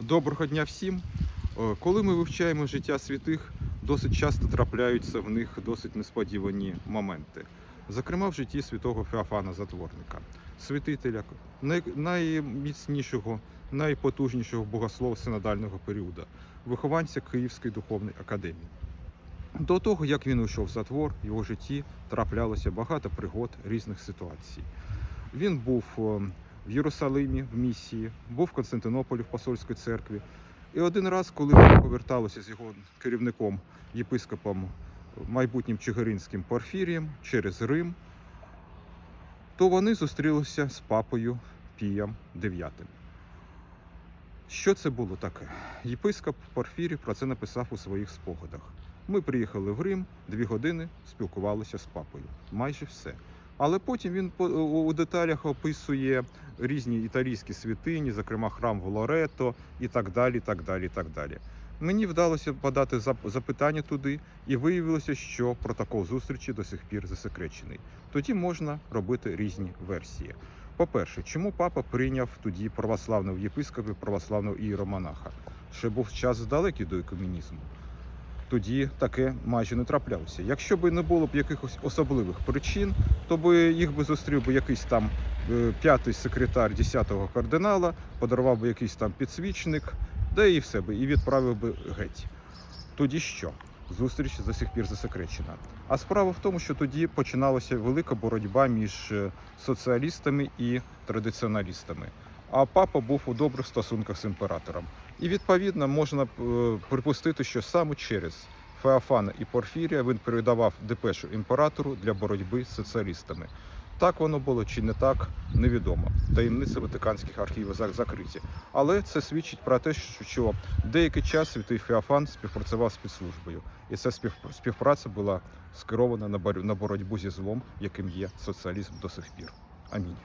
Доброго дня всім. Е, Коли ми вивчаємо життя святих, досить часто трапляються в них досить несподівані моменти. Зокрема, в житті святого Феофана Затворника, святителя найміцнішого, найпотужнішого богослова синодального періоду, вихованця Київської духовної академії. До того, як він увійшов в затвор, в його житті траплялося багато пригод різних ситуацій. Він був е, в Єрусалимі в місії, був в Константинополі в посольській церкві. І один раз, коли вони поверталися з його керівником, єпископом майбутнім Чигиринським Порфірієм через Рим, то вони зустрілися з папою Пієм IX. Що це було таке? Єпископ Порфірій про це написав у своїх спогадах. Ми приїхали в Рим, дві години спілкувалися з папою. Майже все. Але потім він у деталях описує різні італійські святині, зокрема храм в Лорето і так далі. так далі, так далі. Мені вдалося подати зап- запитання туди, і виявилося, що протокол зустрічі до сих пір засекречений. Тоді можна робити різні версії. По-перше, чому папа прийняв тоді православного єпископа, православного ієромонаха? Ще був час далекий до екумінізму. Тоді таке майже не траплялося. Якщо б не було б якихось особливих причин, то би їх би зустрів би якийсь там п'ятий секретар 10-го кардинала, подарував би якийсь там підсвічник, да і все би, і відправив би геть. Тоді що? Зустріч до сих пір засекречена. А справа в тому, що тоді починалася велика боротьба між е, соціалістами і традиціоналістами. А папа був у добрих стосунках з імператором. І відповідно можна е, припустити, що саме через Феофана і Порфірія він передавав депешу імператору для боротьби з соціалістами. Так воно було чи не так, невідомо. Таємниці Ватиканських архівів закриті. Але це свідчить про те, що- деякий час святий Феофан співпрацював з підслужбою, і ця спів- співпраця була скерована на боротьбу зі злом, яким є соціалізм до сих пір. Амінь.